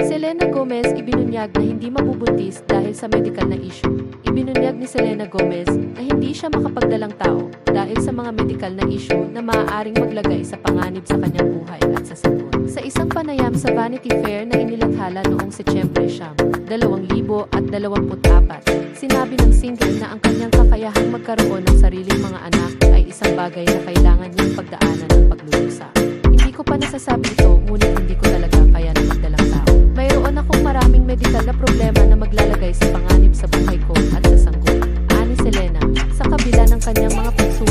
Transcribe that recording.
Selena Gomez ibinunyag na hindi mabubuntis dahil sa medical na issue. Ibinunyag ni Selena Gomez na hindi siya makapagdalang tao dahil sa mga medical na issue na maaaring maglagay sa panganib sa kanyang buhay at sa sagot. Sa isang panayam sa Vanity Fair na inilathala noong Setyembre siyam, 2024, sinabi ng single na ang kanyang kakayahang magkaroon ng sariling mga anak ay isang bagay na kailangan niyang pagdaanan ng paglulusa. Hindi ko pa nasasabi ito, ngunit hindi ko talaga problema na maglalagay sa panganib sa buhay ko at sa sanggol. Ani Selena, sa kabila ng kanyang mga pagsubok